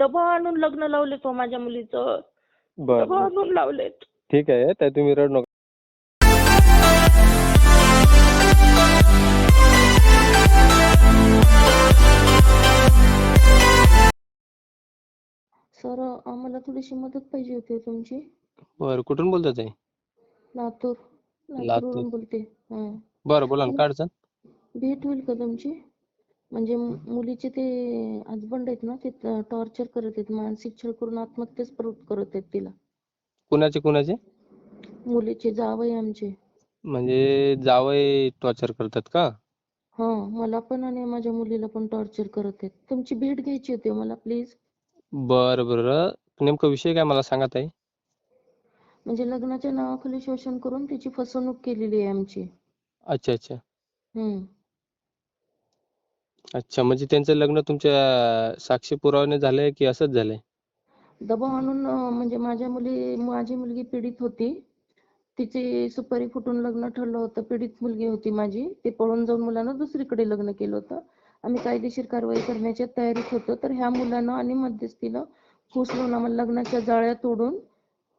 दबा आणून लग्न लावले तो माझ्या मुलीचं. बर दबा आणून लावलेत. ठीक आहे ताई तुम्ही रडू नका. सर आम्हाला थोडीशी मदत पाहिजे होती हो तुमची. बरं कुठून बोलता ताई? लातूर. लातूर. लातूरवरून बोलते. हा. बरं बोला ना काय अडचण? भेट होईल का तुमची? म्हणजे मुलीचे ते हजबंड आहेत ना ते टॉर्चर करत आहेत मानसिक छळ करून आत्महत्याच प्रवृत्त करत आहेत तिला. कुणाचे कुणाचे? मुलीचे जावई आमचे. म्हणजे जावई टॉर्चर करतात का? हा मला पण आणि माझ्या मुलीला पण टॉर्चर करत आहेत. तुमची भेट घ्यायची होती हो मला प्लीज बरं बरं. नेमका विषय काय मला सांगा ताई? म्हणजे लग्नाच्या नावाखाली शोषण करून तिची फसवणूक केलेली आहे आमची. अच्छा अच्छा. हम्म. अच्छा म्हणजे त्यांचं लग्न तुमच्या साक्षी पुराव्याने झालंय की असंच झालंय? दबाव आणून अं, म्हणजे माझ्या मुली माझी मुलगी पीडित होती. तिचे सुपारी फुटून लग्न ठरलं होतं. पीडित मुलगी होती माझी. ते पळून जाऊन मुलानं दुसरीकडे लग्न केलं होतं. आम्ही कायदेशीर कारवाई करण्याच्या तयारीत होतो. तर ह्या मुलानं आणि मध्यस्थीनं फुसलून आम्हाला लग्नाच्या जाळ्या तोडून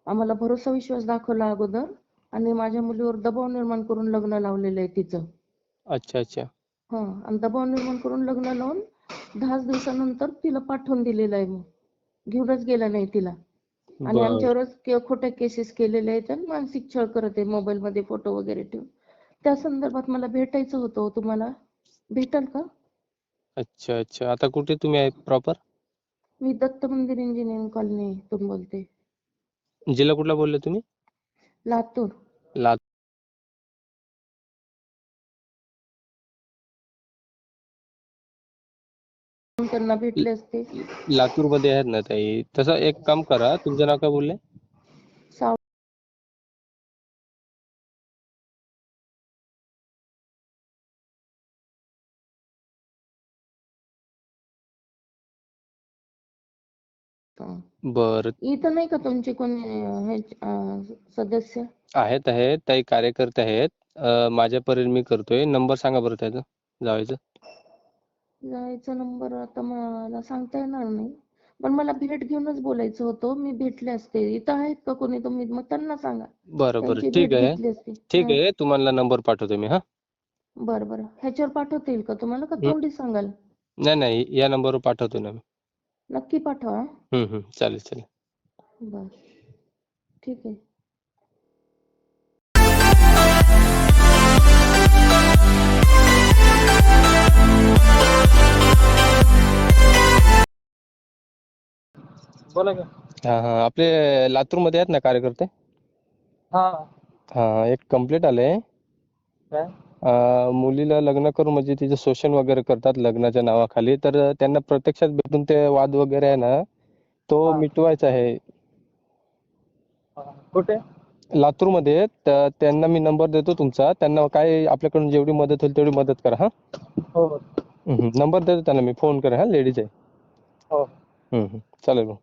आम्हाला भरोसा विश्वास दाखवला अगोदर. आणि माझ्या मुलीवर दबाव निर्माण करून लग्न लावलेलं आहे तिचं. अच्छा अच्छा. हा आणि दबाव निर्माण करून लग्न लावून दहाच दिवसानंतर तिला पाठवून दिलेलं आहे मग घेऊनच गेला नाही तिला. आणि आमच्यावरच खोट्या केसेस केलेल्या आहेत आणि मानसिक छळ करत आहे मोबाईल मध्ये फोटो वगैरे ठेवून. त्या संदर्भात मला भेटायचं होतं हो तुम्हाला. भेटाल का? अच्छा अच्छा. आता कुठे तुम्ही आहे प्रॉपर मी दत्त मंदिर इंजिनिअरिंग कॉलनीतून बोलते. जिल्हा कुठला बोलले तुम्ही? लातूर. लात त्यांना भेटले असते. लातूरमध्ये आहेत ना ताई. तसं एक काम करा तुमचं नाव काय बोलले? साव. बरं. इथं नाही का तुमचे कोणी अं, हे अं, सदस्य? आहेत आहेत. ताई कार्यकर्ते आहेत. अं, माझ्यापर्यंत मी करतोय. नंबर सांगा बरं त्याचा जावायचा जायचा नंबर आता मला सांगता येणार नाही. पण मला भेट घेऊनच बोलायचं होतं. मी भेटले असते. इथं आहेत का कोणी तुम्ही? मग त्यांना सांगा. बरं बरं. त्यांची ठीक भेट आहे. घेतली असती. ठीक. आहे. तुम्हाला नंबर पाठवतो मी हा. बरं बरं. ह्याच्यावर पाठवता येईल का तुम्हाला का हं. तोंडी सांगाल? नाही नाही. या नंबरवर पाठवतो ना मी. नक्की पाठवा हं. हम्म हम्म चालेल चालेल. बरं. ठीक आहे. बोला का. हा हा. आपले लातूरमध्ये आहेत ना कार्यकर्ते? हा. हा एक कंप्लेंट आलंय. काय? अं, मुलीला लग्न करून म्हणजे तिचं शोषण वगैरे करतात लग्नाच्या नावाखाली. तर त्यांना प्रत्यक्षात भेटून ते वाद वगैरे आहे ना तो हा. मिटवायचा आहे. हा. कुठे? लातूरमध्ये तर त्यांना मी नंबर देतो तुमचा. त्यांना काय आपल्याकडून जेवढी मदत होईल तेवढी मदत करा हा. हो. हम्म, नंबर देतो त्यांना मी. फोन करा हा. लेडीज आहे. हो. हम्म, हम्म. चालेल मग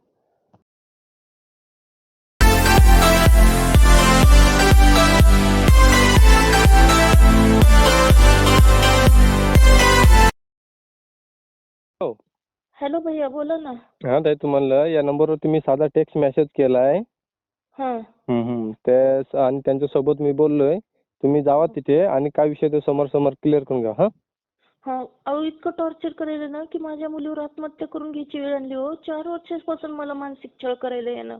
हॅलो भैया बोला ना. हा ताई तुम्हाला या नंबरवरती मी साधा टेक्स्ट मेसेज केलाय. हा. हम्म. त्या आणि त्यांच्यासोबत मी बोललोय. तुम्ही जावा तिथे आणि काय विषय ते समोर समोर क्लिअर करून घ्या हा. हा अहो इतकं टॉर्चर करायला ना की माझ्या मुलीवर आत्महत्या करून घ्यायची वेळ आणली हो. चार वर्षापासून मला मानसिक छळ करायला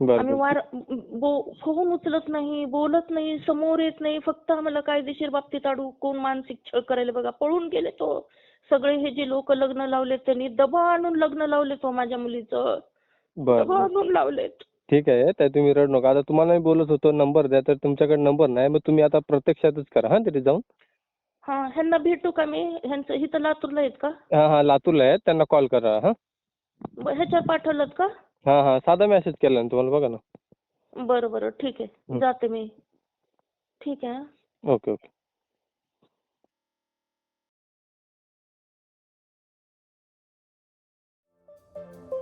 बरं आम्ही वार फोन उचलत नाही बोलत नाही समोर येत नाही. फक्त आम्हाला कायदेशीर बाबतीत अडकून मानसिक छळ करायला बघा. पळून गेले तो. सगळे हे जे लोक लग्न लावलेत त्यांनी दबाव आणून लग्न लावले तो माझ्या मुलीचं. आणून लावलेत. ठीक आहे ताई तुम्ही रडू नका. आता तुम्हाला मी बोलत होतो नंबर द्या तर तुमच्याकडे नंबर नाही. मग तुम्ही आता प्रत्यक्षातच करा हा तिथे जाऊन. हा ह्यांना भेटू का मी? ह्यांचं इथं लातूरला आहेत का? हा हा लातूरला आहेत. त्यांना कॉल करा हा. ह्याच्यावर पाठवलं का? हा हा साधा मेसेज केला ना तुम्हाला बघा ना. बरं बरं ठीक आहे. हं. जाते मी. ठीक आहे हा. ओके. ओके